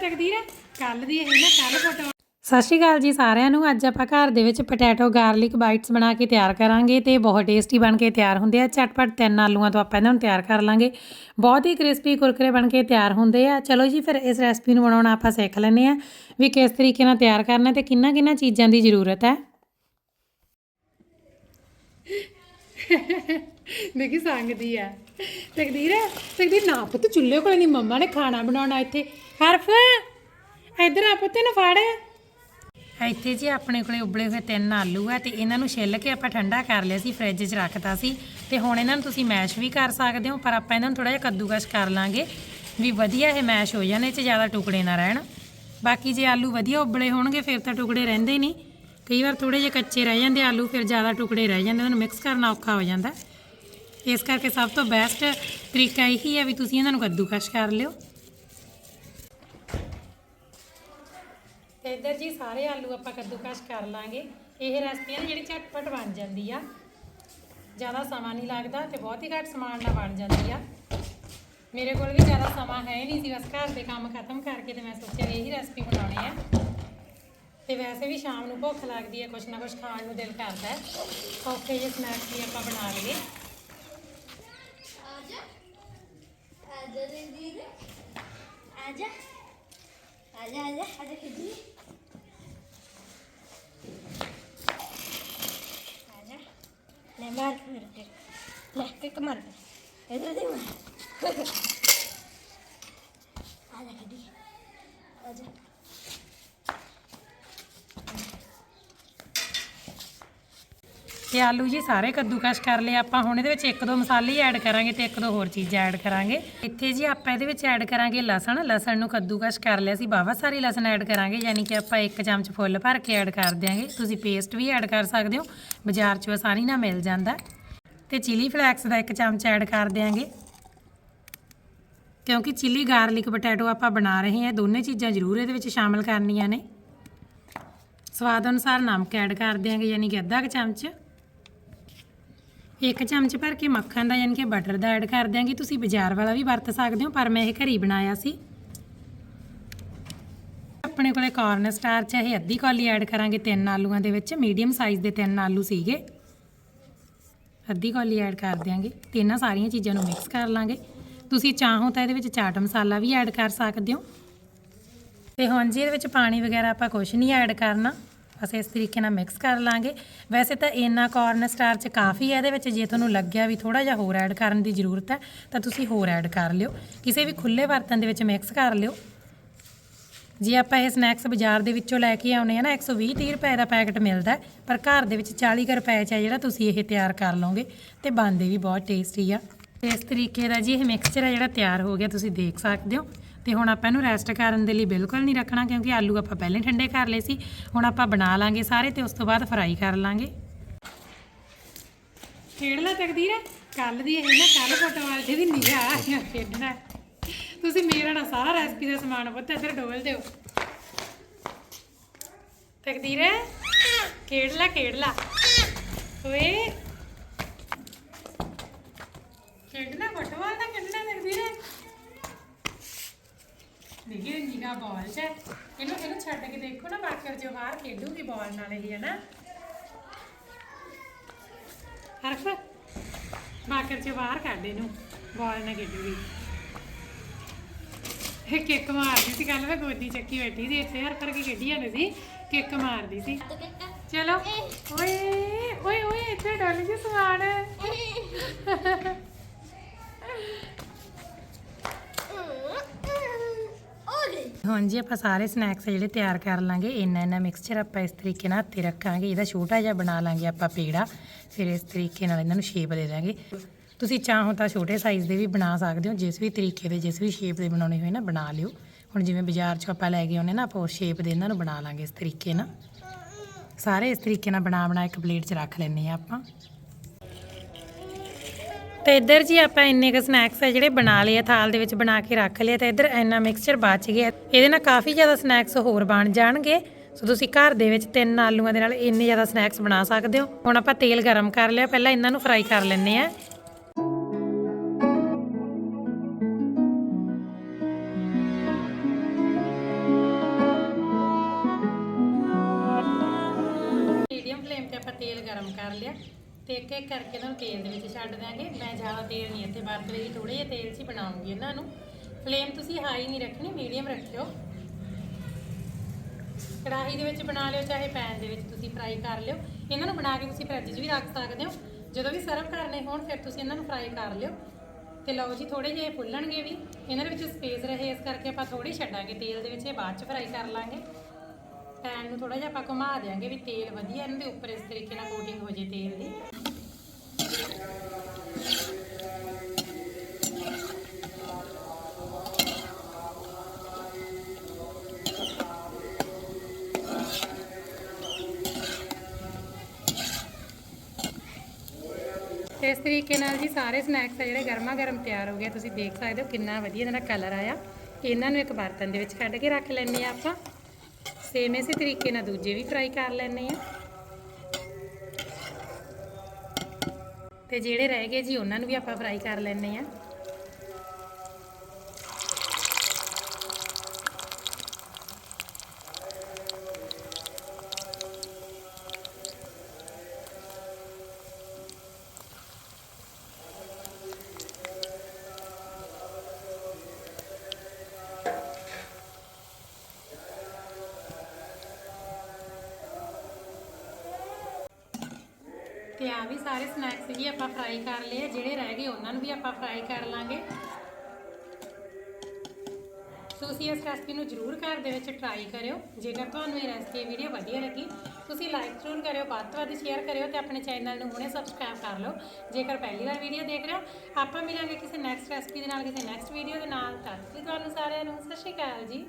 ਤਕਦੀਰ ਕੱਲ ਦੀ ਇਹ ਨਾ ਕੱਲ ਫੋਟੋ। ਸਤਿ ਸ਼੍ਰੀ ਅਕਾਲ ਜੀ ਸਾਰਿਆਂ ਨੂੰ। ਅੱਜ ਆਪਾਂ ਘਰ ਦੇ ਵਿੱਚ ਪੋਟੈਟੋ, ਗਾਰਲਿਕ ਬਾਈਟਸ ਬਣਾ ਕੇ ਤਿਆਰ ਕਰਾਂਗੇ ਤੇ ਬਹੁਤ ਟੇਸਟੀ ਬਣ ਕੇ ਤਿਆਰ ਹੁੰਦੇ ਆ। ਝਟਪਟ ਤਿੰਨ ਆਲੂਆਂ ਤੋਂ ਆਪਾਂ ਇਹਨਾਂ ਨੂੰ ਤਿਆਰ ਕਰ ਲਾਂਗੇ। ਬਹੁਤ ਹੀ ਕ੍ਰਿਸਪੀ ਕੁਰਕਰੇ ਬਣ ਕੇ ਤਿਆਰ ਹੁੰਦੇ ਆ। ਚਲੋ ਜੀ, ਫਿਰ ਇਸ ਰੈਸਪੀ ਨੂੰ ਬਣਾਉਣਾ ਆਪਾਂ ਸਿੱਖ ਲੈਂਦੇ ਆ ਵੀ ਕਿਸ ਤਰੀਕੇ ਨਾਲ ਤਿਆਰ ਕਰਨਾ ਤੇ ਕਿੰਨਾ ਕਿੰਨਾ ਚੀਜ਼ਾਂ ਦੀ ਜ਼ਰੂਰਤ ਹੈ। ਦੇਖੀ ਸੰਗਦੀ ਆ ਤਕਦੀਰ ਤਕਦੀਰ, ਨਾ ਪੁੱਤ, ਚੁੱਲ੍ਹੇ ਕੋਲ ਨਹੀਂ, ਮੰਮਾ ਨੇ ਖਾਣਾ ਬਣਾਉਣਾ ਇੱਥੇ। ਹਰਫ, ਇੱਧਰ ਆ ਪੁੱਤ ਨਾ ਫੜ। ਇੱਥੇ ਜੀ ਆਪਣੇ ਕੋਲੇ ਉਬਲੇ ਹੋਏ ਤਿੰਨ ਆਲੂ ਆ ਤੇ ਇਹਨਾਂ ਨੂੰ ਛਿੱਲ ਕੇ ਆਪਾਂ ਠੰਡਾ ਕਰ ਲਿਆ ਸੀ, ਫ੍ਰਿਜ 'ਚ ਰੱਖਤਾ ਸੀ। ਤੇ ਹੁਣ ਇਹਨਾਂ ਨੂੰ ਤੁਸੀਂ ਮੈਸ਼ ਵੀ ਕਰ ਸਕਦੇ ਹੋ, ਪਰ ਆਪਾਂ ਇਹਨਾਂ ਨੂੰ ਥੋੜਾ ਜਿਹਾ ਕੱਦੂਕਸ਼ ਕਰ ਲਾਂਗੇ ਵੀ ਵਧੀਆ ਇਹ ਮੈਸ਼ ਹੋ ਜਾਣ, ਇਹ 'ਚ ਜ਼ਿਆਦਾ ਟੁਕੜੇ ਨਾ ਰਹਿਣ। ਬਾਕੀ ਜੇ ਆਲੂ ਵਧੀਆ ਉਬਲੇ ਹੋਣਗੇ, ਫਿਰ ਤਾਂ ਟੁਕੜੇ ਰਹਿੰਦੇ ਹੀ ਨਹੀਂ। ਕਈ ਵਾਰ ਥੋੜੇ ਜਿਹੇ ਕੱਚੇ ਰਹਿ ਜਾਂਦੇ, ਆਲੂ ਫਿਰ ਜ਼ਿਆਦਾ ਟੁਕੜੇ ਰਹਿ ਜਾਂਦੇ ਉਹਨਾਂ ਨੂੰ ਮਿਕਸ ਕਰਨਾ ਔਖਾ ਹੋ ਜਾਂਦਾ। ਇਸ ਕਰਕੇ ਸਭ ਤੋਂ ਬੈਸਟ ਤਰੀਕਾ ਇਹੀ ਹੈ ਵੀ ਤੁਸੀਂ ਇਹਨਾਂ ਨੂੰ ਕੱਦੂਕਸ਼ ਕਰ ਲਿਓ। ਤੇ ਇੱਧਰ ਜੀ ਸਾਰੇ ਆਲੂ ਆਪਾਂ ਕੱਦੂਕਸ਼ ਕਰ ਲਾਂਗੇ। ਇਹ ਰੈਸਪੀ ਹੈ ਨਾ ਜਿਹੜੀ ਝਟਪਟ ਬਣ ਜਾਂਦੀ ਆ। ਜ਼ਿਆਦਾ ਸਮਾਂ ਨਹੀਂ ਲੱਗਦਾ ਤੇ ਬਹੁਤ ਹੀ ਘੱਟ ਸਮਾਨ ਨਾਲ ਬਣ ਜਾਂਦੀ ਆ। ਮੇਰੇ ਕੋਲ ਵੀ ਜ਼ਿਆਦਾ ਸਮਾਂ ਹੈ ਹੀ ਨਹੀਂ ਸੀ, ਬਸ ਘਰ ਦੇ ਕੰਮ ਖਤਮ ਕਰਕੇ ਤੇ ਮੈਂ ਸੋਚਿਆ ਵੀ ਇਹੀ ਰੈਸਪੀ ਬਣਾਉਣੀ ਆ। ਤੇ ਵੈਸੇ ਵੀ ਸ਼ਾਮ ਨੂੰ ਭੁੱਖ ਲੱਗਦੀ ਹੈ ਕੁਛ ਨਾ ਕੁਛ ਖਾਣ ਨੂੰ ਦਿਲ ਕਰਦਾ ਹੈ। ਔਖੇ ਜਿਹੇ ਸਨੈਕਸ ਵੀ ਆਪਾਂ ਬਣਾ ਲਈਏ आजा आजा दीदी आजा आजा आजा आजा खिदी आजा ले मार फिर के ले किक मार इधर दे मार आजा खिदी आजा ਤੇ ਆਲੂ ਜੀ ਸਾਰੇ ਕੱਦੂਕਸ਼ ਕਰ ਲਏ। ਆਪਾਂ ਹੁਣ ਇਹਦੇ ਵਿੱਚ ਇੱਕ ਦੋ ਮਸਾਲੇ ਹੀ ਐਡ ਕਰਾਂਗੇ ਤੇ ਇੱਕ ਦੋ ਹੋਰ ਚੀਜ਼ਾਂ ਐਡ ਕਰਾਂਗੇ। ਇੱਥੇ ਜੀ ਆਪਾਂ ਇਹਦੇ ਵਿੱਚ ਐਡ ਕਰਾਂਗੇ ਲਸਣ। ਲਸਣ ਨੂੰ ਕੱਦੂਕਸ਼ ਕਰ ਲਿਆ ਸੀ, ਬਾਵਾ ਸਾਰੀ ਲਸਣ ਐਡ ਕਰਾਂਗੇ, ਯਾਨੀ ਕਿ ਆਪਾਂ ਇੱਕ ਚਮਚ ਫੁੱਲ ਭਰ ਕੇ ਐਡ ਕਰ ਦਿਆਂਗੇ। ਤੁਸੀਂ ਪੇਸਟ ਵੀ ਐਡ ਕਰ ਸਕਦੇ ਹੋ, ਬਾਜ਼ਾਰ 'ਚੋਂ ਆਸਾਨੀ ਨਾਲ ਮਿਲ ਜਾਂਦਾ। ਤੇ ਚਿਲੀ ਫਲੈਕਸ ਦਾ ਇੱਕ ਚਮਚ ਐਡ ਕਰ ਦਿਆਂਗੇ। ਕਿਉਂਕਿ ਚਿਲੀ ਗਾਰਲਿਕ ਪੋਟੈਟੋ ਆਪਾਂ ਬਣਾ ਰਹੇ ਹਾਂ ਦੋਨੇ ਚੀਜ਼ਾਂ ਜ਼ਰੂਰ ਇਹਦੇ ਵਿੱਚ ਸ਼ਾਮਲ ਕਰਨੀਆਂ ਨੇ। ਸਵਾਦ ਅਨੁਸਾਰ ਨਮਕ ਐਡ ਕਰ ਦਿਆਂਗੇ, ਯਾਨੀ ਕਿ ਅੱਧਾ ਕੁ ਚਮਚ। ਇੱਕ ਚਮਚ ਭਰ ਕੇ ਮੱਖਣ ਦਾ ਯਾਨੀ ਕਿ ਬਟਰ ਦਾ ਐਡ ਕਰ ਦਿਆਂਗੇ। ਤੁਸੀਂ ਬਾਜ਼ਾਰ ਵਾਲਾ ਵੀ ਵਰਤ ਸਕਦੇ ਹੋ, ਪਰ ਮੈਂ ਇਹ ਘਰੀ ਬਣਾਇਆ ਸੀ। ਆਪਣੇ ਕੋਲੇ ਕਾਰਨ ਸਟਾਰ 'ਚ ਇਹ ਅੱਧੀ ਕੌਲੀ ਐਡ ਕਰਾਂਗੇ, ਤਿੰਨ ਆਲੂਆਂ ਦੇ ਵਿੱਚ। ਮੀਡੀਅਮ ਸਾਈਜ਼ ਦੇ ਤਿੰਨ ਆਲੂ ਸੀਗੇ। ਅੱਧੀ ਕੌਲੀ ਐਡ ਕਰ ਦਿਆਂਗੇ। ਤੇ ਇਹਨਾਂ ਸਾਰੀਆਂ ਚੀਜ਼ਾਂ ਨੂੰ ਮਿਕਸ ਕਰ ਲਾਂਗੇ। ਤੁਸੀਂ ਚਾਹੋ ਤਾਂ ਇਹਦੇ ਵਿੱਚ ਚਾਟ ਮਸਾਲਾ ਵੀ ਐਡ ਕਰ ਸਕਦੇ ਹੋ। ਤੇ ਹੁਣ ਜੀ ਇਹਦੇ ਵਿੱਚ ਪਾਣੀ ਵਗੈਰਾ ਆਪਾਂ ਕੁਝ ਨਹੀਂ ਐਡ ਕਰਨਾ। ਬਸ ਇਸ ਤਰੀਕੇ ਨਾਲ ਮਿਕਸ ਕਰ ਲਾਂਗੇ। ਵੈਸੇ ਤਾਂ ਇੰਨਾ ਕਾਰਨ ਸਟਾਰਚ ਕਾਫੀ ਹੈ ਇਹਦੇ ਵਿੱਚ, ਜੇ ਤੁਹਾਨੂੰ ਲੱਗਿਆ ਵੀ ਥੋੜਾ ਜਿਹਾ ਹੋਰ ਐਡ ਕਰਨ ਦੀ ਜ਼ਰੂਰਤ ਹੈ, ਤਾਂ ਤੁਸੀਂ ਹੋਰ ਐਡ ਕਰ ਲਿਓ। ਕਿਸੇ ਵੀ ਖੁੱਲੇ ਬਰਤਨ ਦੇ ਵਿੱਚ ਮਿਕਸ ਕਰ ਲਿਓ। ਜੇ ਆਪਾਂ ਇਹ ਸਨੈਕਸ ਬਾਜ਼ਾਰ ਦੇ ਵਿੱਚੋਂ ਲੈ ਕੇ ਆਉਨੇ ਆ ਨਾ 120 30 ਰੁਪਏ ਦਾ ਪੈਕਟ ਮਿਲਦਾ ਪਰ ਘਰ ਦੇ ਵਿੱਚ 40 ਕੁ ਰੁਪਏ 'ਚ ਹੈ ਜਿਹੜਾ ਤੁਸੀਂ ਇਹ ਤਿਆਰ ਕਰ ਲਓਗੇ, ਤੇ ਬਣਦੇ ਵੀ ਬਹੁਤ ਟੇਸਟੀ ਆ। ਤੇ ਇਸ ਤਰੀਕੇ ਦਾ ਜੀ ਇਹ ਮਿਕਸਚਰ ਹੈ ਜਿਹੜਾ ਤਿਆਰ ਹੋ ਗਿਆ, ਤੁਸੀਂ ਦੇਖ ਸਕਦੇ ਹੋ। ਤੇ ਹੁਣ ਆਪਾਂ ਇਹਨੂੰ ਰੈਸਟ ਕਰਨ ਦੇ ਲਈ ਬਿਲਕੁਲ ਨਹੀਂ ਰੱਖਣਾ, ਕਿਉਂਕਿ ਆਲੂ ਆਪਾਂ ਪਹਿਲੇ ਠੰਡੇ ਕਰ ਲਏ ਸੀ। ਹੁਣ ਆਪਾਂ ਬਣਾ ਲਾਂਗੇ ਸਾਰੇ ਤੇ ਉਸ ਤੋਂ ਬਾਅਦ ਫਰਾਈ ਕਰ ਲਾਂਗੇ। ਖੇਡ ਲੈ ਤਕਦੀਰ। ਕੱਲ ਦੀ ਇਹ ਨਾ, ਕੱਲ ਫੋਟੋ ਵਾਲੀ ਜਿਹਦੀ ਨਿਗਾਹ ਆ ਖੇਡਣਾ। ਤੁਸੀਂ ਮੇਰਾ ਨਾ ਸਾਰਾ ਰੈਸਪੀ ਦਾ ਸਮਾਨ ਪੁੱਤ ਇੱਧਰ ਡੋਲ ਦਿਓ। ਤਕਦੀਰ, ਖੇਡ ਲੈ ਖੇਡ ਲੈ ਓਏ ਖੇਡਣਾ ਫੋਟੋ ਵਾਲਾ ਖੇਡਣਾ ਤਕਦੀਰ ਦੇਖੀ ਨਿਗਾਹ ਬਾਲ ਚ ਹੈ। ਇਹਨੂੰ ਇਹਨੂੰ ਛੱਡ ਕੇ ਦੇਖੋ ਨਾ ਬਾਕਰ ਜੋ ਬਾਹਰ ਰਹੀ ਹੈ ना ਹਰਫ ਮਾਕਰ ਚ ਬਾਹਰ ਕੱਢ ਇਹਨੂੰ ਬਾਲ ਨਾ ਖੇਡੂਗੀ ਇਹ ਕਿੱਕ ਮਾਰਦੀ ਸੀ ਕੱਲ ਮੈਂ ਗੋਦੀ ਚੱਕੀ ਬੈਠੀ ਸੀ, ਇੱਥੇ ਹਰ ਕਰਕੇ ਖੇਡੀ ਜਾਂਦੀ ਸੀ, ਕਿੱਕ ਮਾਰਦੀ ਸੀ। ਚਲੋ, ਓਏ ਓਏ ਓਏ ਇੱਥੇ ਡਾਲੀ ਜੀ ਸਮਾਨ ਹੁਣ ਜੀ ਆਪਾਂ ਸਾਰੇ ਸਨੈਕਸ ਜਿਹੜੇ ਤਿਆਰ ਕਰ ਲਾਂਗੇ। ਇੰਨਾ ਇੰਨਾ ਮਿਕਸਚਰ ਆਪਾਂ ਇਸ ਤਰੀਕੇ ਨਾਲ ਹੱਥੇ ਰੱਖਾਂਗੇ। ਇਹਦਾ ਛੋਟਾ ਜਿਹਾ ਬਣਾ ਲਾਂਗੇ ਆਪਾਂ ਪੇੜਾ। ਫਿਰ ਇਸ ਤਰੀਕੇ ਨਾਲ ਇਹਨਾਂ ਨੂੰ ਸ਼ੇਪ ਦੇ ਦਾਂਗੇ। ਤੁਸੀਂ ਚਾਹੋ ਤਾਂ ਛੋਟੇ ਸਾਈਜ਼ ਦੇ ਵੀ ਬਣਾ ਸਕਦੇ ਹੋ। ਜਿਸ ਵੀ ਤਰੀਕੇ ਦੇ, ਜਿਸ ਵੀ ਸ਼ੇਪ ਦੇ ਬਣਾਉਣੇ ਹੋਏ ਨਾ ਬਣਾ ਲਿਓ। ਹੁਣ ਜਿਵੇਂ ਬਾਜ਼ਾਰ 'ਚੋਂ ਆਪਾਂ ਲੈ ਕੇ ਆਉਨੇ ਨਾ, ਆਪਾਂ ਉਸ ਸ਼ੇਪ ਦੇ ਇਹਨਾਂ ਨੂੰ ਬਣਾ ਲਾਂਗੇ ਇਸ ਤਰੀਕੇ ਨਾਲ। ਸਾਰੇ ਇਸ ਤਰੀਕੇ ਨਾਲ ਬਣਾ ਬਣਾ ਇੱਕ ਪਲੇਟ 'ਚ ਰੱਖ ਲੈਣੇ ਆ ਆਪਾਂ। ਤੇ ਇੱਧਰ ਜੀ ਆਪਾਂ ਇੰਨੇ ਕੁ ਸਨੈਕਸ ਆ ਜਿਹੜੇ ਬਣਾ ਲਏ ਆ, ਥਾਲ ਦੇ ਵਿੱਚ ਬਣਾ ਕੇ ਰੱਖ ਲਏ ਤੇ ਇੱਧਰ ਇੰਨਾ ਮਿਕਸਚਰ ਬਚ ਗਿਆ। ਇਹਦੇ ਨਾਲ ਕਾਫੀ ਜ਼ਿਆਦਾ ਸਨੈਕਸ ਹੋਰ ਬਣ ਜਾਣਗੇ। ਸੋ ਤੁਸੀਂ ਘਰ ਦੇ ਵਿੱਚ ਤਿੰਨ ਆਲੂਆਂ ਦੇ ਨਾਲ ਇੰਨੇ ਜ਼ਿਆਦਾ ਸਨੈਕਸ ਬਣਾ ਸਕਦੇ ਹੋ। ਹੁਣ ਆਪਾਂ ਤੇਲ ਗਰਮ ਕਰ ਲਿਆ, ਪਹਿਲਾਂ ਇਹਨਾਂ ਨੂੰ ਫਰਾਈ ਕਰ ਲੈਂਦੇ ਆ ਇੱਕ ਇੱਕ ਕਰਕੇ ਇਹਨਾਂ ਨੂੰ ਤੇਲ ਦੇ ਵਿੱਚ ਛੱਡ ਦਾਂਗੇ ਮੈਂ ਜ਼ਿਆਦਾ ਤੇਲ ਨਹੀਂ ਇੱਥੇ ਵਰਤ ਰਹੀ ਥੋੜੇ ਜਿਹੇ ਤੇਲ 'ਚ ਹੀ ਬਣਾਉਂਗੀ ਇਹਨਾਂ ਨੂੰ। ਫਲੇਮ ਤੁਸੀਂ ਹਾਈ ਨਹੀਂ ਰੱਖਣੀ ਮੀਡੀਅਮ ਰੱਖਿਓ। ਕੜਾਹੀ ਦੇ ਵਿੱਚ ਬਣਾ ਲਿਓ, ਚਾਹੇ ਪੈਨ ਦੇ ਵਿੱਚ ਤੁਸੀਂ ਫਰਾਈ ਕਰ ਲਿਓ। ਇਹਨਾਂ ਨੂੰ ਬਣਾ ਕੇ ਤੁਸੀਂ ਫਰਿੱਜ 'ਚ ਵੀ ਰੱਖ ਸਕਦੇ ਹੋ। ਜਦੋਂ ਵੀ ਸਰਵ ਕਰਨੇ ਹੋਣ, ਫਿਰ ਤੁਸੀਂ ਇਹਨਾਂ ਨੂੰ ਫਰਾਈ ਕਰ ਲਿਓ। ਤੇ ਲਓ ਜੀ ਥੋੜੇ ਜਿਹੇ ਫੁੱਲਣਗੇ ਵੀ। ਇਹਨਾਂ ਦੇ ਵਿੱਚ ਸਪੇਸ ਰਹੇ, ਇਸ ਕਰਕੇ ਆਪਾਂ ਥੋੜੀ ਛੱਡਾਂਗੇ ਤੇਲ ਦੇ ਵਿੱਚ, ਇਹ ਬਾਅਦ 'ਚ ਫਰਾਈ ਕਰ ਲਾਂਗੇ। ਪੈਨ ਨੂੰ ਥੋੜਾ ਜਿਹਾ ਆਪਾਂ ਘੁਮਾ ਦਿਆਂਗੇ ਵੀ ਤੇਲ ਵਧੀਆ, ਇਹਨਾਂ ਦੇ ਉੱਪਰ ਇਸ ਤਰੀਕੇ ਨਾਲ ਕੋਟਿੰਗ ਹੋ ਜੇ ਤੇਲ ਦੀ। ਇਸ ਤਰੀਕੇ ਨਾਲ ਜੀ ਸਾਰੇ ਸਨੈਕਸ ਆ ਜਿਹੜੇ ਗਰਮਾ ਗਰਮ ਤਿਆਰ ਹੋ ਗਏ ਤੁਸੀਂ ਦੇਖ ਸਕਦੇ ਹੋ ਕਿੰਨਾ ਵਧੀਆ ਇਹਨਾਂ ਦਾ ਕਲਰ ਆਇਆ। ਇਹਨਾਂ ਨੂੰ ਇੱਕ ਬਰਤਨ ਦੇ ਵਿੱਚ ਕੱਢ ਕੇ ਰੱਖ ਲੈਣੇ ਆ ਆਪਾਂ। ਸੇਮ ਇਸੇ ਤਰੀਕੇ ਨਾਲ ਦੂਜੇ ਵੀ ਫਰਾਈ ਕਰ ਲੈਣੇ ਆ ਤੇ ਜਿਹੜੇ ਰਹਿ ਗਏ ਜੀ ਉਹਨਾਂ ਨੂੰ ਵੀ ਆਪਾਂ ਫਰਾਈ ਕਰ ਲੈਣੇ ਆ ਤੇ ਸਾਰੇ ਸਨੈਕਸ ਵੀ ਆਪਾਂ ਫਰਾਈ ਕਰ ਲਏ ਆ। ਜਿਹੜੇ ਰਹਿ ਗਏ ਉਹਨਾਂ ਨੂੰ ਵੀ ਆਪਾਂ ਫਰਾਈ ਕਰ ਲਾਂਗੇ। ਤੁਸੀਂ ਇਸ ਰੈਸਪੀ ਨੂੰ ਜਰੂਰ ਘਰ ਦੇ ਵਿੱਚ ਟਰਾਈ ਕਰਿਓ। ਜੇਕਰ ਤੁਹਾਨੂੰ ਇਹ ਰੈਸਪੀ ਵੀਡੀਓ ਵਧੀਆ ਲੱਗੀ, ਤੁਸੀਂ ਲਾਈਕ ਜ਼ਰੂਰ ਕਰਿਓ, ਵੱਧ ਤੋਂ ਵੱਧ ਸ਼ੇਅਰ ਕਰਿਓ ਤੇ ਆਪਣੇ ਚੈਨਲ ਨੂੰ ਹੁਣੇ ਸਬਸਕ੍ਰਾਈਬ ਕਰ ਲਓ। ਜੇਕਰ ਪਹਿਲੀ ਵਾਰ ਵੀਡੀਓ ਦੇਖ ਰਹੇ ਹੋ, ਆਪਾਂ ਮਿਲਾਂਗੇ ਕਿਸੇ ਨੈਕਸਟ ਰੈਸਪੀ ਦੇ ਨਾਲ, ਕਿਸੇ ਨੈਕਸਟ ਵੀਡੀਓ ਦੇ ਨਾਲ। ਤਾਂ ਤੁਹਾਨੂੰ ਸਾਰਿਆਂ ਨੂੰ ਸਤਿ ਸ਼੍ਰੀ ਅਕਾਲ ਜੀ।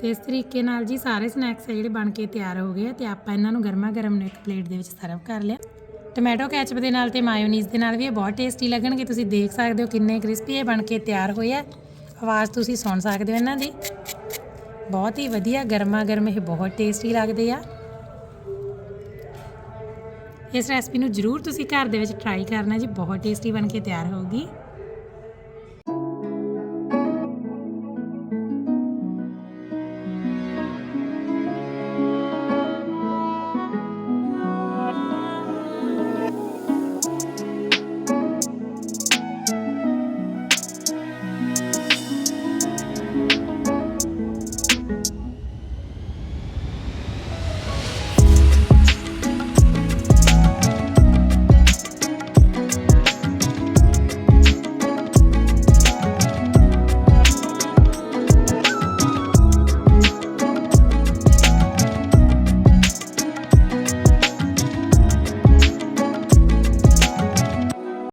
ਤੇ ਇਸ ਤਰੀਕੇ ਨਾਲ ਜੀ ਸਾਰੇ ਸਨੈਕਸ ਆ ਜਿਹੜੇ ਬਣ ਕੇ ਤਿਆਰ ਹੋ ਗਏ ਆ ਤੇ ਆਪਾਂ ਇਹਨਾਂ ਨੂੰ ਗਰਮਾ ਗਰਮ ਨੂੰ ਇੱਕ ਪਲੇਟ ਦੇ ਵਿੱਚ ਸਰਵ ਕਰ ਲਿਆ। ਟੋਮੈਟੋ ਕੈਚਪ ਦੇ ਨਾਲ ਤੇ ਮਾਇਓਨੀਜ਼ ਦੇ ਨਾਲ ਵੀ ਇਹ ਬਹੁਤ ਟੇਸਟੀ ਲੱਗਣਗੇ। ਤੁਸੀਂ ਦੇਖ ਸਕਦੇ ਹੋ ਕਿੰਨੇ ਕ੍ਰਿਸਪੀ ਇਹ ਬਣ ਕੇ ਤਿਆਰ ਹੋਏ ਆ। ਆਵਾਜ਼ ਤੁਸੀਂ ਸੁਣ ਸਕਦੇ ਹੋ ਇਹਨਾਂ ਦੀ। ਬਹੁਤ ਹੀ ਵਧੀਆ ਗਰਮਾ ਗਰਮ ਇਹ ਬਹੁਤ ਟੇਸਟੀ ਲੱਗਦੇ ਆ। ਇਸ ਰੈਸਪੀ ਨੂੰ ਜਰੂਰ ਤੁਸੀਂ ਘਰ ਦੇ ਵਿੱਚ ਟਰਾਈ ਕਰਨਾ ਜੀ। ਬਹੁਤ ਟੇਸਟੀ ਬਣ ਕੇ ਤਿਆਰ ਹੋਊਗੀ।